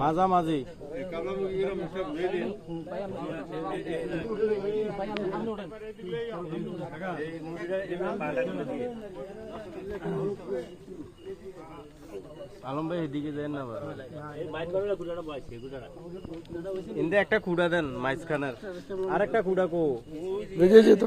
মাঝামাঝি। আলম ভাই, এদিকে দেন না ইন্দে একটা কুড়া দেন, মাইজখানের। আর একটা কুড়া কো? দেখেছি তো।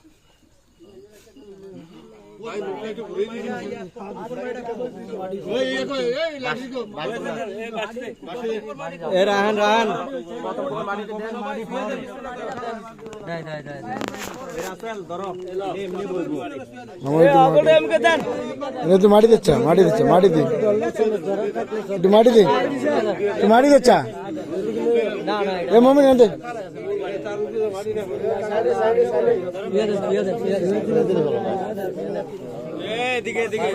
এনে তুই মাটি দিচ্ছা মাটি দিচ্ছা মাটি দি মাটি দি মাটি দিচ্ছা। এ মমি এনে এদিকে এদিকে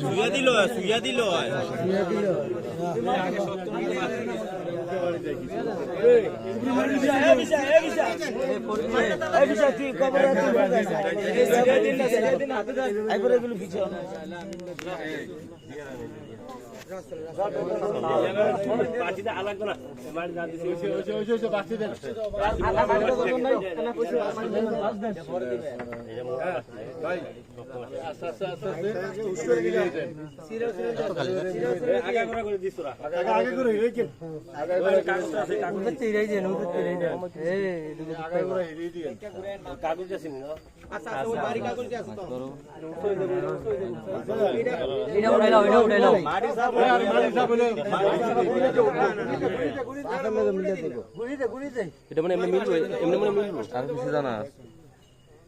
সুইয়া দিল সুইয়া দিল আস্তে আস্তে আস্তে আস্তে উস্করে গিয়ে যায় সিরা সিরা আগা করে দিছ তোরা। আগা করে রেখে আগা করে এটা মানে এমনি মিলবে এমনি মানে মিলবে। আর কিছু জানা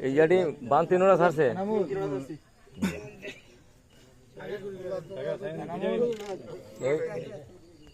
এই গাড়ি বান তিনোরা ছাড়ছে। এই-